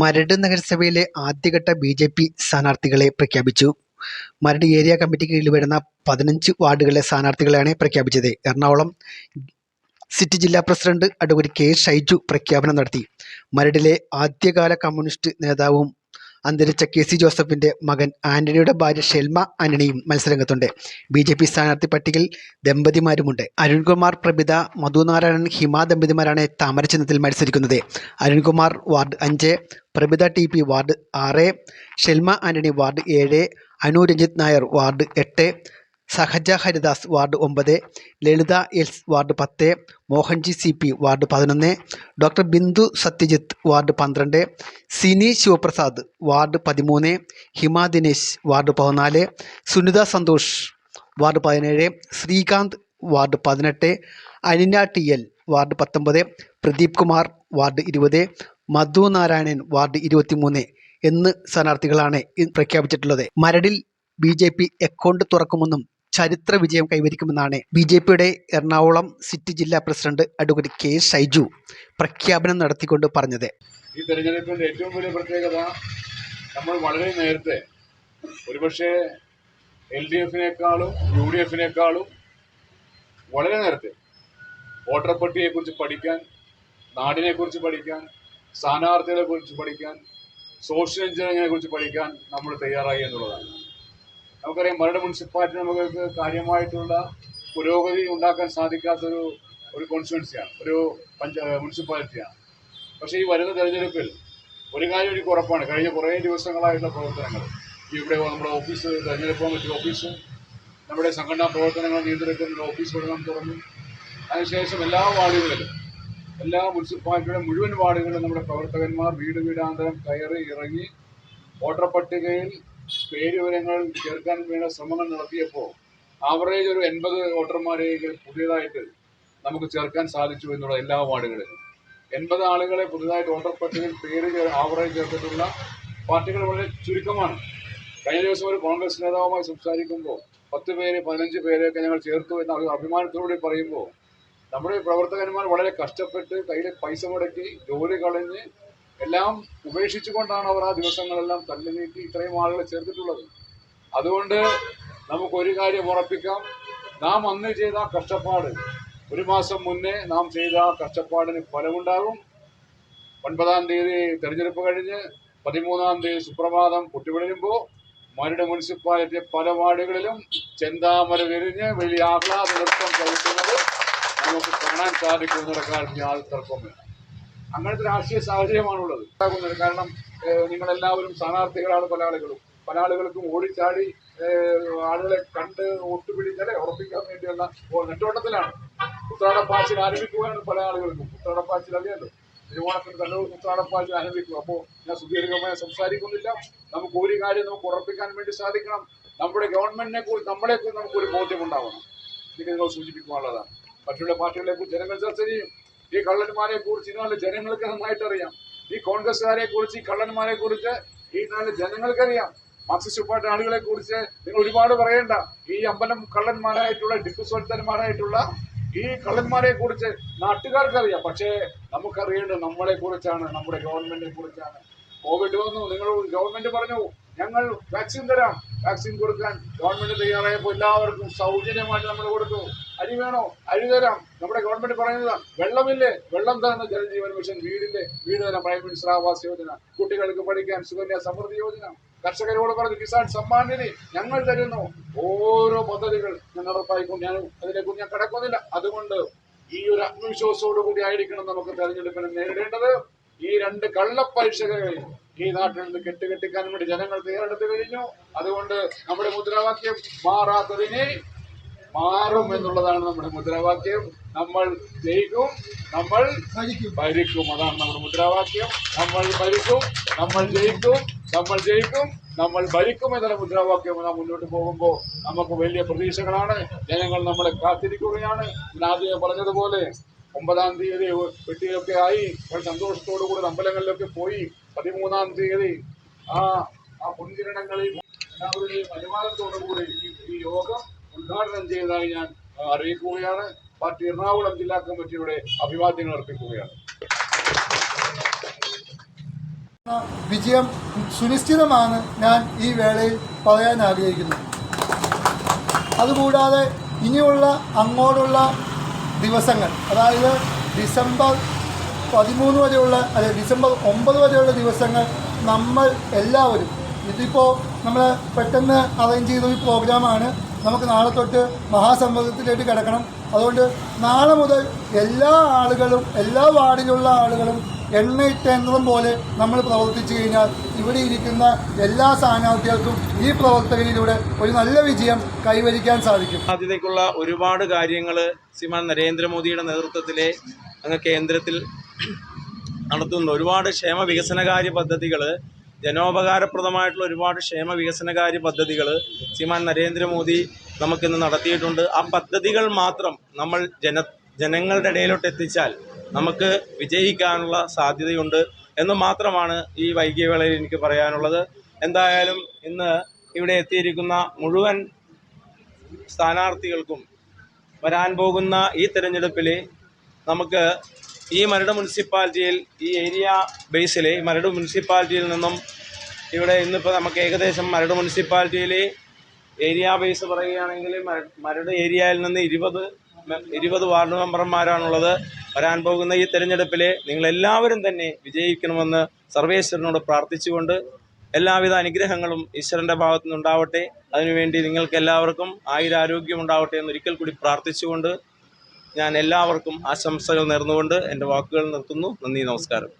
മരട് നഗരസഭയിലെ ആദ്യഘട്ട B J P സ്ഥാനാർത്ഥികളെ പ്രഖ്യാപിച്ചു. മരട് ഏരിയ കമ്മിറ്റി കീഴിൽ വരുന്ന പതിനഞ്ച് വാർഡുകളിലെ സ്ഥാനാർത്ഥികളെയാണ് പ്രഖ്യാപിച്ചത്. എറണാകുളം സിറ്റി ജില്ലാ പ്രസിഡന്റ് അഡ്വക്കേറ്റ് കെ ഷൈജു പ്രഖ്യാപനം നടത്തി. മരടിലെ ആദ്യകാല കമ്മ്യൂണിസ്റ്റ് നേതാവും അന്തരിച്ച കെ സി ജോസഫിന്റെ മകൻ ആന്റണിയുടെ ഭാര്യ ഷെൽമ ആന്റണിയും മത്സരരംഗത്തുണ്ട്. ബി ജെ പി സ്ഥാനാർത്ഥി പട്ടികയിൽ ദമ്പതിമാരുമുണ്ട്. അരുൺകുമാർ പ്രഭിത മധുനാരായണൻ ഹിമ ദമ്പതിമാരാണ് താമര ചിഹ്നത്തിൽ മത്സരിക്കുന്നത്. അരുൺകുമാർ വാർഡ് അഞ്ച് പ്രഭിത ടി പി വാർഡ് ആറ് ഷെൽമ ആന്റണി വാർഡ് ഏഴ് അനു രഞ്ജിത് നായർ വാർഡ് എട്ട് സഹജ ഹരിദാസ് വാർഡ് ഒമ്പത് ലളിത എൽസ് വാർഡ് പത്ത് മോഹൻജി സി പി വാർഡ് പതിനൊന്ന് ഡോക്ടർ ബിന്ദു സത്യജിത്ത് വാർഡ് പന്ത്രണ്ട് സിനി ശിവപ്രസാദ് വാർഡ് പതിമൂന്ന് ഹിമ ദിനേശ് വാർഡ് പതിനാല് സുനിത സന്തോഷ് വാർഡ് പതിനേഴ് ശ്രീകാന്ത് വാർഡ് പതിനെട്ട് അനിന ടി എൽ വാർഡ് പത്തൊമ്പത് പ്രദീപ് കുമാർ വാർഡ് ഇരുപത് മധു നാരായണൻ വാർഡ് ഇരുപത്തിമൂന്ന് എന്ന് സ്ഥാനാർത്ഥികളാണ് പ്രഖ്യാപിച്ചിട്ടുള്ളത്. മരടിൽ ബി ജെ പി അക്കൗണ്ട് തുറക്കുമെന്നും ചരിത്ര വിജയം കൈവരിക്കുമെന്നാണ് ബി ജെ പിയുടെ എറണാകുളം സിറ്റി ജില്ലാ പ്രസിഡന്റ് അഡ്വക്കേറ്റ് കെ ഷൈജു പ്രഖ്യാപനം നടത്തിക്കൊണ്ട് പറഞ്ഞത്. ഈ തെരഞ്ഞെടുപ്പിന്റെ ഏറ്റവും വലിയ പ്രത്യേകത നമ്മൾ വളരെ നേരത്തെ ഒരുപക്ഷെ എൽ ഡി എഫിനേക്കാളും യു ഡി എഫിനേക്കാളും വളരെ നേരത്തെ വോട്ടർ പട്ടികയെക്കുറിച്ച് പഠിക്കാൻ നാടിനെക്കുറിച്ച് പഠിക്കാൻ സ്ഥാനാർത്ഥികളെ കുറിച്ച് പഠിക്കാൻ സോഷ്യൽ എഞ്ചിനീയറിങ്ങിനെ കുറിച്ച് പഠിക്കാൻ നമ്മൾ തയ്യാറായി എന്നുള്ളതാണ്. നമുക്കറിയാം മരട് മുനിസിപ്പാലിറ്റി നമുക്ക് കാര്യമായിട്ടുള്ള പുരോഗതി ഉണ്ടാക്കാൻ സാധിക്കാത്തൊരു ഒരു കോൺസ്റ്റുവൻസിയാണ് ഒരു പഞ്ച മുനിസിപ്പാലിറ്റിയാണ്. പക്ഷേ ഈ വരുന്ന തെരഞ്ഞെടുപ്പിൽ ഒരു കാര്യം എനിക്ക് ഉറപ്പാണ്. കഴിഞ്ഞ കുറേ ദിവസങ്ങളായിട്ടുള്ള പ്രവർത്തനങ്ങൾ ഇവിടെ നമ്മുടെ ഓഫീസ് തെരഞ്ഞെടുപ്പ് കമ്മിറ്റി ഓഫീസ് നമ്മുടെ സംഘടനാ പ്രവർത്തനങ്ങൾ നിയന്ത്രിക്കുന്ന ഓഫീസ് നാം തുറന്നു. അതിനുശേഷം എല്ലാ വാർഡുകളിലും എല്ലാ മുനിസിപ്പാലിറ്റിയുടെ മുഴുവൻ വാർഡുകളിലും നമ്മുടെ പ്രവർത്തകന്മാർ വീട് വീടാന്തരം കയറി ഇറങ്ങി വോട്ടർ പട്ടികയിൽ പേര് വിവരങ്ങൾ ചേർക്കാൻ വേണ്ട ശ്രമങ്ങൾ നടത്തിയപ്പോൾ ആവറേജ് ഒരു എൺപത് വോട്ടർമാരെ പുതിയതായിട്ട് നമുക്ക് ചേർക്കാൻ സാധിച്ചു എന്നുള്ള എല്ലാ വാർഡുകളിലും. എൺപത് ആളുകളെ പുതുതായിട്ട് വോട്ടർ പട്ടികയിൽ പേര് ആവറേജ് ചേർത്തിട്ടുള്ള പാർട്ടികൾ വളരെ ചുരുക്കമാണ്. കഴിഞ്ഞ ദിവസം ഒരു കോൺഗ്രസ് നേതാവുമായി സംസാരിക്കുമ്പോൾ പത്ത് പേര് പതിനഞ്ച് പേരെയൊക്കെ ഞങ്ങൾ ചേർത്തു എന്ന് അഭിമാനത്തോടെ പറയുമ്പോൾ നമ്മുടെ പ്രവർത്തകന്മാർ വളരെ കഷ്ടപ്പെട്ട് കയ്യിൽ പൈസ മുടക്കി ജോലി കളഞ്ഞ് എല്ലാം ഉപേക്ഷിച്ചുകൊണ്ടാണ് അവർ ആ ദിവസങ്ങളെല്ലാം തള്ളി നീക്കി ഇത്രയും ആളുകളെ ചേർത്തിട്ടുള്ളത്. അതുകൊണ്ട് നമുക്കൊരു കാര്യം ഉറപ്പിക്കാം. നാം അന്ന് ചെയ്ത കഷ്ടപ്പാട് ഒരു മാസം മുന്നേ നാം ചെയ്ത കഷ്ടപ്പാടിന് ഫലമുണ്ടാകും. ഒൻപതാം തീയതി തെരഞ്ഞെടുപ്പ് കഴിഞ്ഞ് പതിമൂന്നാം തീയതി സുപ്രഭാതം പൊട്ടിവിടരുമ്പോൾ മരുടെ മുനിസിപ്പാലിറ്റി പല വാർഡുകളിലും ചെന്താമര വിരിഞ്ഞ് വലിയ ആഹ്ലാദ നൃത്തം കഴിക്കുന്നത് നമുക്ക് കാണാൻ സാധിക്കും എന്നുള്ള കാര്യം യാതൊരു തർക്കവുമില്ല അങ്ങനത്തെ രാഷ്ട്രീയ സാഹചര്യമാണുള്ളത്. ഉണ്ടാകുന്നത്. കാരണം നിങ്ങളെല്ലാവരും സ്ഥാനാർത്ഥികളാണ് പല ആളുകളും പല ആളുകൾക്കും ഓടിച്ചാടി ആളുകളെ കണ്ട് ഒട്ടുപിടിച്ചാലേ ഉറപ്പിക്കാൻ വേണ്ടിയുള്ള നെട്ടോട്ടത്തിലാണ്. ഉത്രാടപ്പാച്ചിൽ ആരംഭിക്കുകയാണ് പല ആളുകൾക്കും. ഉത്രാടപ്പാച്ചിൽ അറിയാലോ തിരുവോണത്തിന് തന്നെ ഉത്രാടപ്പാച്ചിൽ ആരംഭിക്കും. അപ്പോൾ ഞാൻ സുദീർഘമായി സംസാരിക്കുന്നില്ല. നമുക്ക് ഒരു കാര്യം നമുക്ക് ഉറപ്പിക്കാൻ വേണ്ടി സാധിക്കണം. നമ്മുടെ ഗവൺമെന്റിനെ കുറിച്ച് നമ്മളെ കുറിച്ച് നമുക്കൊരു ബോധ്യമുണ്ടാവണം ഇത് നിങ്ങൾ സൂചിപ്പിക്കാനുള്ളതാണ് മറ്റുള്ള പാർട്ടികളെ കുറിച്ച് ജനങ്ങൾ ചർച്ച ചെയ്യും. ഈ കള്ളന്മാരെ കുറിച്ച് ഈ നാട്ടിലെ ജനങ്ങൾക്ക് നന്നായിട്ട് അറിയാം ഈ കോൺഗ്രസ്സുകാരെ കുറിച്ച് ഈ കള്ളന്മാരെ കുറിച്ച് ഈ നാട്ടിലെ ജനങ്ങൾക്കറിയാം. മാർക്സിസ്റ്റ് പാർട്ടി ആളുകളെ കുറിച്ച് നിങ്ങൾ ഒരുപാട് പറയേണ്ട. ഈ അമ്പലം കള്ളന്മാരായിട്ടുള്ള ഡിപ്പു സുൽത്താൻമാരായിട്ടുള്ള ഈ കള്ളന്മാരെ കുറിച്ച് നാട്ടുകാർക്കറിയാം. പക്ഷേ നമുക്കറിയേണ്ടത് നമ്മളെ കുറിച്ചാണ് നമ്മുടെ ഗവൺമെന്റിനെ കുറിച്ചാണ്. കോവിഡ് വന്നു നിങ്ങൾ ഗവൺമെന്റ് പറഞ്ഞു ഞങ്ങൾ വാക്സിൻ തരാം. വാക്സിൻ കൊടുക്കാൻ ഗവൺമെന്റ് തയ്യാറായപ്പോൾ എല്ലാവർക്കും സൗജന്യമായിട്ട് നമ്മൾ കൊടുത്തു. അരി വേണോ? അരി തരാം. നമ്മുടെ ഗവൺമെന്റ് പറയുന്നതാണ് വെള്ളമില്ലേ? വെള്ളം തരണം ജലജീവൻ മിഷൻ. വീടിന്റെ വീട് തരാം. Prime minister Awas Yojana. കുട്ടികൾക്ക് പഠിക്കാൻ സുകന്യ സമൃദ്ധി യോജന. കർഷകരോട് പറഞ്ഞു കിസാൻ സമ്മാൻ നിധി ഞങ്ങൾ തരുന്നു. ഓരോ പദ്ധതികൾ ഞാൻ ഉറപ്പായിക്കൊണ്ട് ഞാൻ അതിനെക്കുറിച്ച് ഞാൻ കിടക്കുന്നില്ല. അതുകൊണ്ട് ഈ ഒരു ആത്മവിശ്വാസത്തോടു കൂടി ആയിരിക്കണം നമുക്ക് തെരഞ്ഞെടുപ്പിനെ നേരിടേണ്ടത്. ഈ രണ്ട് കള്ളപ്പരീക്ഷകളെ ഈ നാട്ടിൽ നിന്ന് കെട്ടുകെട്ടിക്കാൻ വേണ്ടി ജനങ്ങൾ തയ്യാറെടുത്തു കഴിഞ്ഞു. അതുകൊണ്ട് നമ്മുടെ മുദ്രാവാക്യം മാറാത്തതിനെ മാറും എന്നുള്ളതാണ് നമ്മുടെ മുദ്രാവാക്യം. നമ്മൾ ജയിക്കും നമ്മൾ ഭരിക്കും. അതാണ് നമ്മുടെ മുദ്രാവാക്യം. നമ്മൾ ഭരിക്കും നമ്മൾ ജയിക്കും നമ്മൾ ജയിക്കും നമ്മൾ ഭരിക്കും എന്നുള്ള മുദ്രാവാക്യം നാം മുന്നോട്ട് പോകുമ്പോൾ നമുക്ക് വലിയ പ്രതീക്ഷകളാണ്. ജനങ്ങൾ നമ്മളെ കാത്തിരിക്കുകയാണ്. ഞാൻ ആദ്യം പറഞ്ഞതുപോലെ ഒമ്പതാം തീയതി വെട്ടിയൊക്കെ ആയി. സന്തോഷത്തോടു കൂടി അമ്പലങ്ങളിലൊക്കെ പോയി. പതിമൂന്നാം തീയതി ആ ആ മുൻകിരണങ്ങളിൽ എല്ലാവരുടെയും അനുമാനത്തോടു കൂടി ഈ യോഗം ഉദ്ഘാടനം ചെയ്തതായി ഞാൻ അറിയിക്കുകയാണ്. പാർട്ടി എറണാകുളം ജില്ലാ കമ്മിറ്റിയുടെ അഭിവാദ്യങ്ങൾ അർപ്പിക്കുകയാണ്. വിജയം സുനിശ്ചിതമാണ് ഞാൻ ഈ വേളയിൽ പറയാൻ ആഗ്രഹിക്കുന്നു അതുകൂടാതെ ഇനിയുള്ള അങ്ങോട്ടുള്ള ദിവസങ്ങൾ അതായത് ഡിസംബർ പതിമൂന്ന് വരെയുള്ള അല്ലെ ഡിസംബർ ഒമ്പത് വരെയുള്ള ദിവസങ്ങൾ നമ്മൾ എല്ലാവരും ഇതിപ്പോൾ നമ്മൾ പെട്ടെന്ന് അറേഞ്ച് ചെയ്തൊരു പ്രോഗ്രാമാണ് നമുക്ക് നാളെ തൊട്ട് മഹാസമ്മതത്തിലേക്ക് കിടക്കണം. അതുകൊണ്ട് നാളെ മുതൽ എല്ലാ ആളുകളും എല്ലാ വാർഡിലുള്ള ആളുകളും എണ്ണയിട്ടേന്ദ്രം പോലെ നമ്മൾ പ്രവർത്തിച്ചു കഴിഞ്ഞാൽ ഇവിടെ ഇരിക്കുന്ന എല്ലാ സ്ഥാനാർത്ഥികൾക്കും ഈ പ്രവർത്തകരിലൂടെ ഒരു നല്ല വിജയം കൈവരിക്കാൻ സാധിക്കും. സാധ്യതയ്ക്കുള്ള ഒരുപാട് കാര്യങ്ങൾ ശ്രീമാൻ നരേന്ദ്രമോദിയുടെ നേതൃത്വത്തിലെ അങ്ങ് കേന്ദ്രത്തിൽ നടത്തുന്ന ഒരുപാട് ക്ഷേമ വികസനകാര്യ പദ്ധതികൾ ജനോപകാരപ്രദമായിട്ടുള്ള ഒരുപാട് ക്ഷേമ വികസനകാര്യ പദ്ധതികൾ ശ്രീമാൻ നരേന്ദ്രമോദി നമുക്കിന്ന് നടത്തിയിട്ടുണ്ട്. ആ പദ്ധതികൾ മാത്രം നമ്മൾ ജന ജനങ്ങളുടെ ഇടയിലോട്ട് എത്തിച്ചാൽ നമുക്ക് വിജയിക്കാനുള്ള സാധ്യതയുണ്ട് എന്ന് മാത്രമാണ് ഈ വൈകിയ വേളയിൽ എനിക്ക് പറയാനുള്ളത്. എന്തായാലും ഇന്ന് ഇവിടെ എത്തിയിരിക്കുന്ന മുഴുവൻ സ്ഥാനാർത്ഥികൾക്കും വരാൻ പോകുന്ന ഈ തെരഞ്ഞെടുപ്പിൽ നമുക്ക് ഈ മരട് മുനിസിപ്പാലിറ്റിയിൽ ഈ ഏരിയ ബേസിൽ മരട് മുനിസിപ്പാലിറ്റിയിൽ നിന്നും ഇവിടെ ഇന്നിപ്പോൾ നമുക്ക് ഏകദേശം മരട് മുനിസിപ്പാലിറ്റിയിൽ ഏരിയ ബേസ് പറയുകയാണെങ്കിൽ മര- മരട് ഏരിയയിൽ നിന്ന് ഇരുപത് ഇരുപത് വാർഡ് മെമ്പർമാരാണുള്ളത്. വരാൻ പോകുന്ന ഈ തെരഞ്ഞെടുപ്പിൽ നിങ്ങളെല്ലാവരും തന്നെ വിജയിക്കണമെന്ന് സർവേശ്വരനോട് പ്രാർത്ഥിച്ചുകൊണ്ട് എല്ലാവിധ അനുഗ്രഹങ്ങളും ഈശ്വരന്റെ ഭാഗത്തു നിന്നുണ്ടാവട്ടെ അതിനുവേണ്ടി നിങ്ങൾക്ക് എല്ലാവർക്കും ആയുരാരോഗ്യം ഉണ്ടാവട്ടെ എന്ന് ഒരിക്കൽ കൂടി പ്രാർത്ഥിച്ചുകൊണ്ട് ഞാൻ എല്ലാവർക്കും ആശംസകൾ നേർന്നുകൊണ്ട് എന്റെ വാക്കുകൾ നിർത്തുന്നു. നന്ദി നമസ്കാരം.